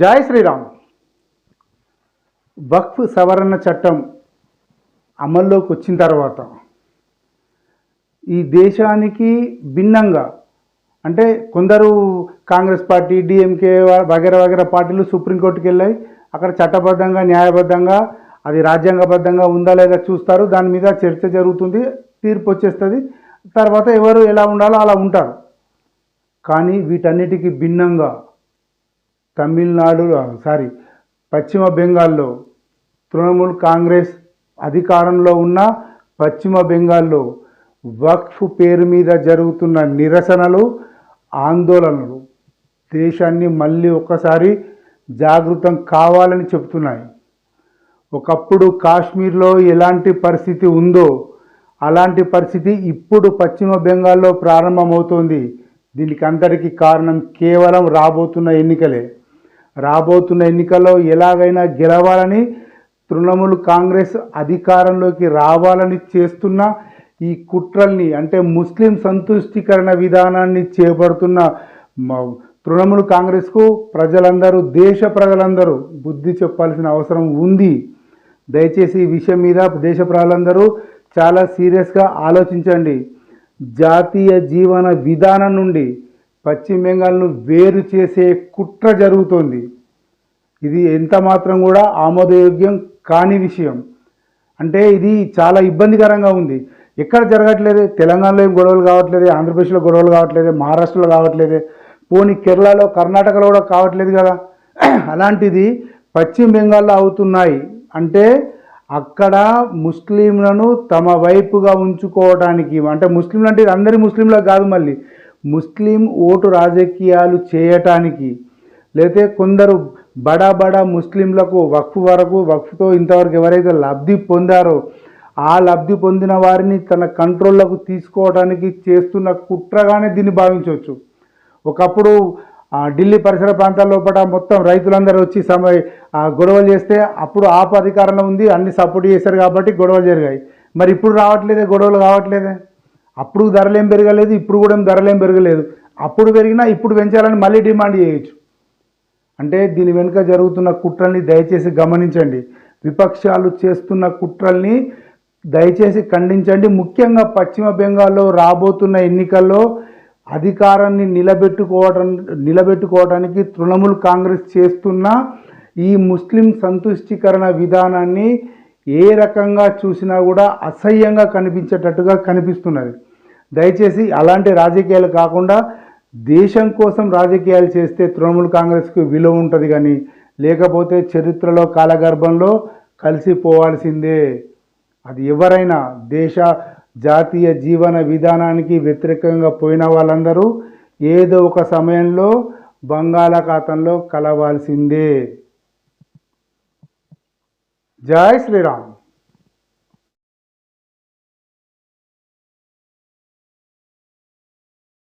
జై శ్రీరామ్. వక్ఫ్ సవరణ చట్టం అమల్లోకి వచ్చిన తర్వాత ఈ దేశానికి భిన్నంగా అంటే కొందరు కాంగ్రెస్ పార్టీ డిఎంకే వగేర వగేర పార్టీలు సుప్రీంకోర్టుకి వెళ్ళాయి. అక్కడ చట్టబద్ధంగా న్యాయబద్ధంగా అది రాజ్యాంగబద్ధంగా ఉందా లేదా చూస్తారు. దాని మీద చర్చ జరుగుతుంది తీర్పు వచ్చేస్తుంది. తర్వాత ఎవరు ఎలా ఉండాలో అలా ఉంటారు. కానీ వీటన్నిటికీ భిన్నంగా తమిళనాడు సారీ పశ్చిమ బెంగాల్లో తృణమూల్ కాంగ్రెస్ అధికారంలో ఉన్న పశ్చిమ బెంగాల్లో వక్ఫ్ పేరు మీద జరుగుతున్న నిరసనలు ఆందోళనలు దేశాన్ని మళ్ళీ ఒక్కసారి జాగృతం కావాలని చెప్తున్నాయి ఒకప్పుడు కాశ్మీర్లో ఎలాంటి పరిస్థితి ఉందో అలాంటి పరిస్థితి ఇప్పుడు పశ్చిమ బెంగాల్లో ప్రారంభమవుతోంది. దీనికి అందరికీ కారణం కేవలం రాబోతున్న ఎన్నికలే. రాబోతున్న ఎన్నికల్లో ఎలాగైనా గెలవాలని తృణమూల్ కాంగ్రెస్ అధికారంలోకి రావాలని చేస్తున్న ఈ కుట్రల్ని అంటే ముస్లిం సంతుష్టీకరణ విధానాన్ని చేపడుతున్న తృణమూల్ కాంగ్రెస్కు ప్రజలందరూ దేశ ప్రజలందరూ బుద్ధి చెప్పాల్సిన అవసరం ఉంది. దయచేసి ఈ విషయం మీద దేశ ప్రజలందరూ చాలా సీరియస్గా ఆలోచించండి. జాతీయ జీవన విధానం నుండి పశ్చిమ బెంగాల్ను వేరు చేసే కుట్ర జరుగుతోంది. ఇది ఎంత మాత్రం కూడా ఆమోదయోగ్యం కాని విషయం. అంటే ఇది చాలా ఇబ్బందికరంగా ఉంది. ఎక్కడ జరగట్లేదు? తెలంగాణలో ఏం గొడవలు కావట్లేదు? ఆంధ్రప్రదేశ్లో గొడవలు కావట్లేదు? మహారాష్ట్రలో కావట్లేదు? పోనీ కేరళలో కర్ణాటకలో కూడా కావట్లేదు కదా? అలాంటిది పశ్చిమ బెంగాల్లో అవుతున్నాయి. అంటే అక్కడ ముస్లింలను తమ వైపుగా ఉంచుకోవడానికి అంటే ముస్లింలు అంటే ఇది అందరి ముస్లింలకు కాదు మళ్ళీ. ముస్లిం ఓటు రాజకీయాలు చేయటానికి లేతే కొందరు బడా బడా ముస్లింలకు వక్ఫ్ వరకు వక్ఫ్తో ఇంతవరకు ఎవరైతే లబ్ధి పొందారో ఆ లబ్ధి పొందిన వారిని తన కంట్రోల్లోకి తీసుకోవడానికి చేస్తున్న కుట్రగానే దీన్ని భావించవచ్చు. ఒకప్పుడు ఆ, ఢిల్లీ పరిసర ప్రాంతాల లోపల మొత్తం రైతులందరూ వచ్చి సమ ఆ, గొడవలు చేస్తే అప్పుడు ఆప్ అధికారంలో ఉంది అన్ని సపోర్ట్ చేశారు కాబట్టి గొడవలు జరిగాయి. మరి ఇప్పుడు రావట్లేదే గొడవలు కావట్లేదే? అప్పుడు ధరలేం పెరగలేదు ఇప్పుడు కూడా ఏం ధరలేం పెరగలేదు. అప్పుడు పెరిగినా ఇప్పుడు పెంచాలని మళ్ళీ డిమాండ్ చేయొచ్చు. అంటే దీని వెనుక జరుగుతున్న కుట్రల్ని దయచేసి గమనించండి. విపక్షాలు చేస్తున్న కుట్రల్ని దయచేసి ఖండించండి. ముఖ్యంగా పశ్చిమ బెంగాల్లో రాబోతున్న ఎన్నికల్లో అధికారాన్ని నిలబెట్టుకోవడం నిలబెట్టుకోవడానికి తృణమూల్ కాంగ్రెస్ చేస్తున్న ఈ ముస్లిం సంతుష్టికరణ విధానాన్ని ఏ రకంగా చూసినా కూడా అసహ్యంగా కనిపించేటట్టుగా కనిపిస్తున్నది. దయచేసి అలాంటి రాజకీయాలు కాకుండా దేశం కోసం రాజకీయాలు చేస్తే తృణమూల్ కాంగ్రెస్కు విలువ ఉంటుంది కానీ లేకపోతే చరిత్రలో కాలగర్భంలో కలిసిపోవాల్సిందే అది ఎవరైనా దేశ జాతీయ జీవన విధానానికి వ్యతిరేకంగా పోయిన వాళ్ళందరూ ఏదో ఒక సమయంలో బంగాళాఖాతంలో కలవాల్సిందే. జై శ్రీరామ్